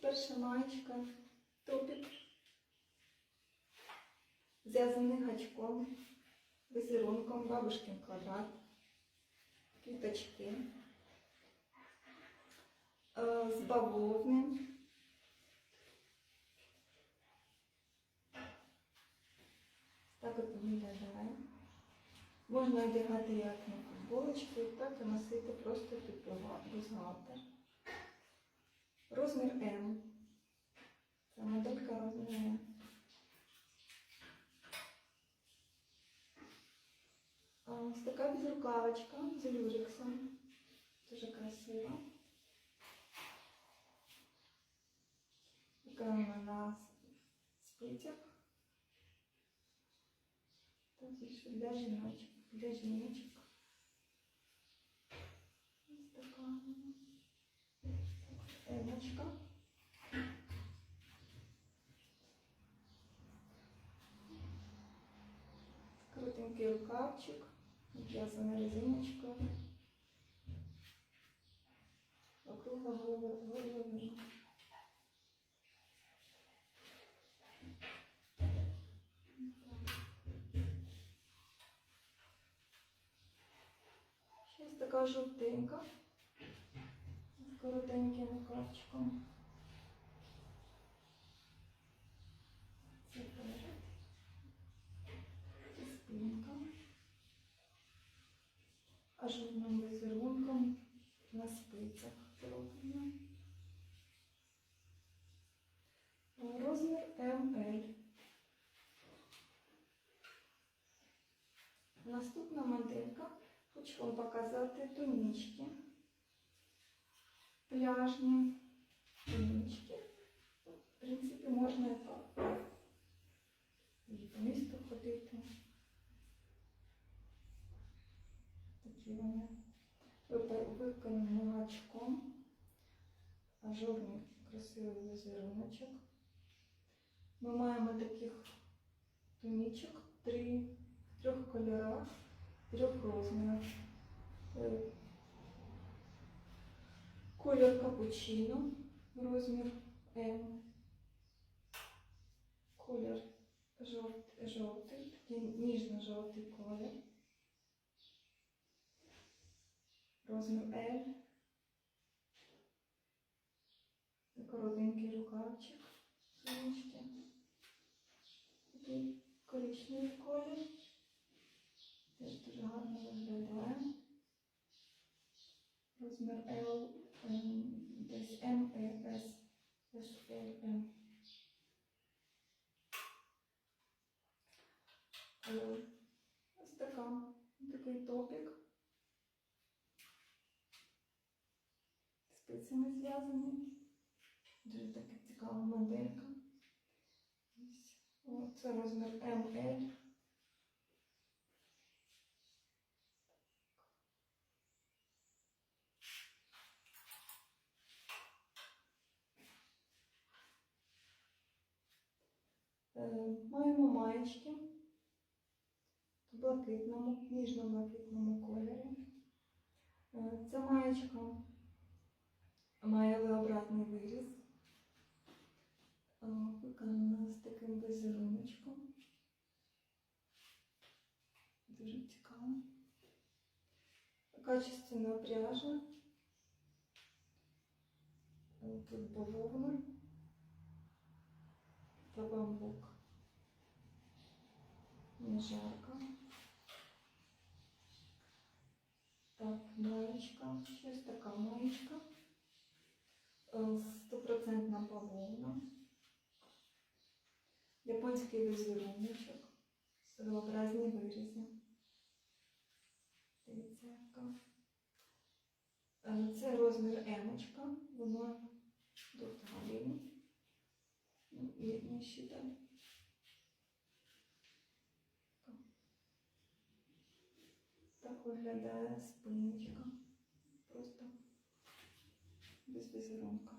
перша маєчка, топік, зв'язаний гачком, візерунком, бабушкин квадрат, квіточки, е, з бавовни. Так от виглядає. Можна одягати як на футболочку, так і носити просто під бюстгальтер. Розмір М. Це моделька розмір М. А, Ось така безрукавочка з люрексом. Дуже красива. Виконана на спицях. Та більше для жіночок. Для жіночок. Ось така вона. Емочка. Крутенький рукавчик, в'язана резиночкою. Округла головина. Ще ось така жовтенька з коротеньким рукавчиком. Це перед. Це спинка. Ажурним візерунком на спицях зроблено. Розмір МЛ. Наступна моделька. Хочу вам показати тунічки. Пляжні тунічки. В принципі, можна і по місту ходити. Такі вони виконані гачком. Ажурний красивий візеруночок. Ми маємо таких тунічок три, в трьох кольорах, трьох розмірах. Колір капучино, розмір М. Колір жовт- жовтий, такий ніжно-жовтий колір. Розмір L. Коротенький рукавчик. Сумочки. Такий коричневий колір. Теж дуже гарно виглядає. Розмір L, ем, десь S, S, M. Е, Ось така, такий топік. Спицями зв'язані. Дуже така цікава моделька. Це розмір ML. Е, Маємо маєчки в блакитному, ніжно-блакитному кольорі. Е, Ця маєчка має V-обратний виріз. Е, Виконана з таким візеруночком. Дуже цікаво. Качественна пряжа. Е, Тут бавовна та бамбук. Не жарко. Так, маєчка. Щось така маєчка. Е, Стопроцентна бавовна. Японський візеруночок. Своєобразні вирізи. Е, Це розмір емочка. Вона двохталій. Ну, і нижче далі. Так виглядає спиночка. Просто без візерунка.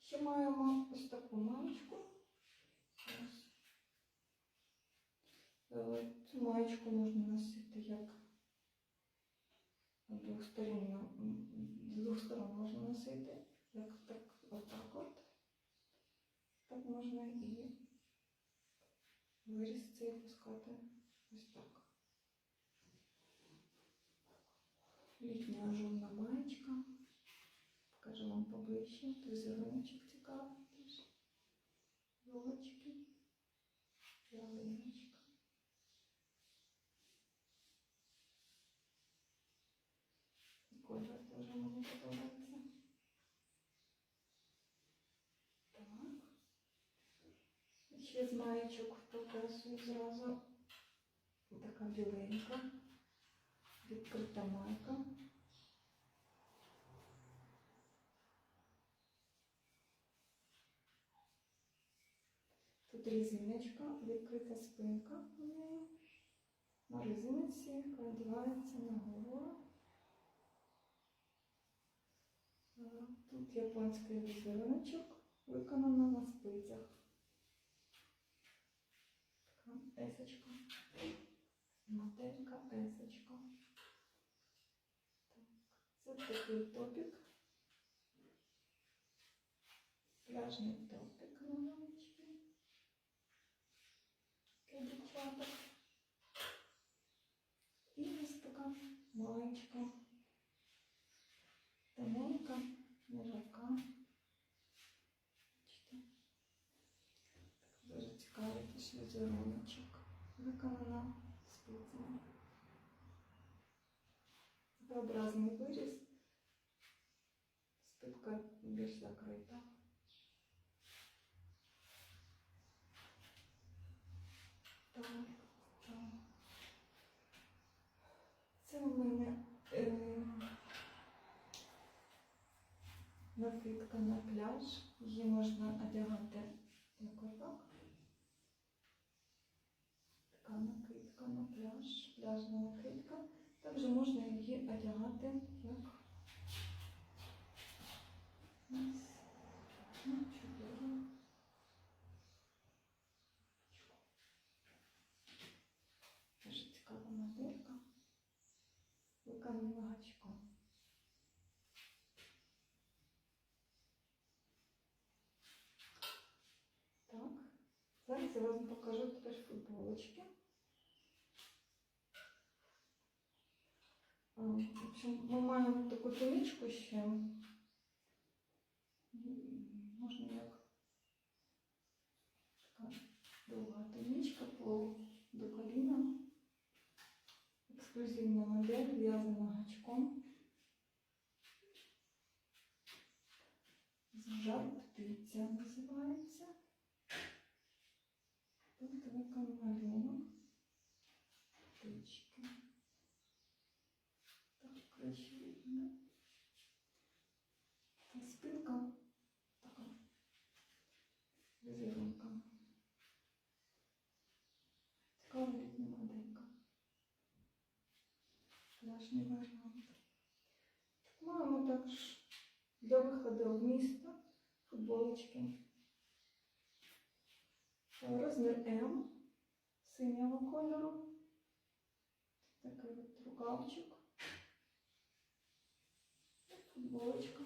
Ще маємо ось таку маєчку. Е, Цю маєчку можна носити як з двох сторон можна носити. виріз цей пускати ось так. Літня ажурна маєчка. Покажу вам поближче. Тут зеленочок цікавий теж. Йолочки. Ялиночка. І Колір теж мені подобається. Так. І Ще з маєчок показую зразу. Така біленька. Відкрита майка. Тут резиночка, відкрита спинка у неї. На резинці одягається на голову. Тут японський візеруночок виконано на спицях. Така есочка. Моделька есочка. Так. Це такий топік. Пляжний топік невеличкий. Для дівчаток. І ось така маєчка. Тоненька, не жарка. Бачите? Дуже цікавий якийсь візеруночок. Виконана спицями. Своеобразний виріз. Спинка більш закрита. Так, так. Це у мене накидка на пляж. Її можна одягати як отак. Така накидка на пляж, пляжна накидка. Також можна її одягати як на чудово. Дуже цікава моделька. Виконана гачком. Так. Зараз я вам покажу теж футболочки. Ми маємо таку туничку ще. Можна як така довга туничка по до коліна. Ексклюзивна модель, в'язана гачком. Жар птиця називається. Тут виконано малюнок. Птички. Так, краще видно. Та спинка така візерунка. Цікава літня моделька. Пляжний варіант. Маємо також для виходу в місто футболочки. Розмір М синього кольору. Такий от рукавчик. Футболочка.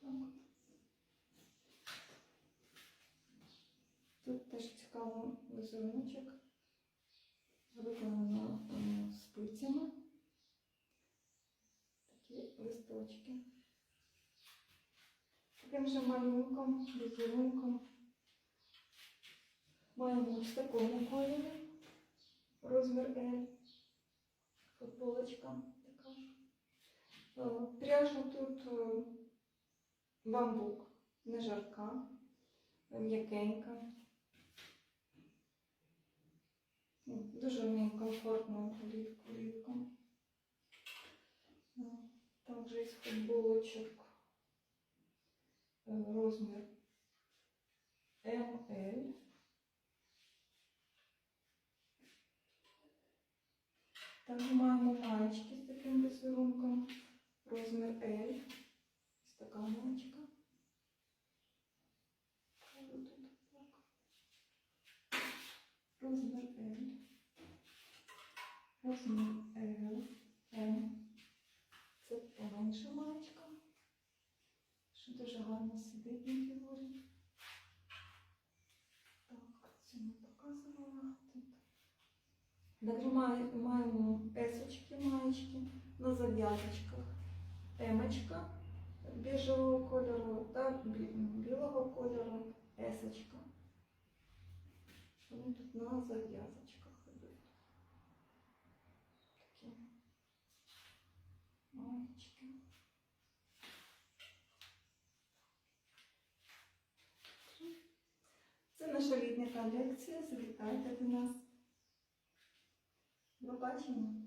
Так. Тут теж цікавий візеруночок. Виконано е, спицями. Такі листочки. Таким же малюнком, візерунком. Маємо в такому кольорі. Розмір L. Футболочка така. Е, Пряжа тут е, бамбук, не жарка, е, м'якенька. Дуже мені комфортно футболочок е, розмір ML. Також маємо маєчки з таким візерунком. Розмір L. Ось така маєчка. Розмір L. Розмір L. М. гарно сидить на фігурі. Так, це не показувала. Тут. Далі маємо есочки, маєчки на зав'язочках. Емочка біжевого кольору та білого кольору есочка. Вони тут на зав'язочках ідуть. Такі маєчки. Це наша літня колекція. Завітайте до нас. До побачення.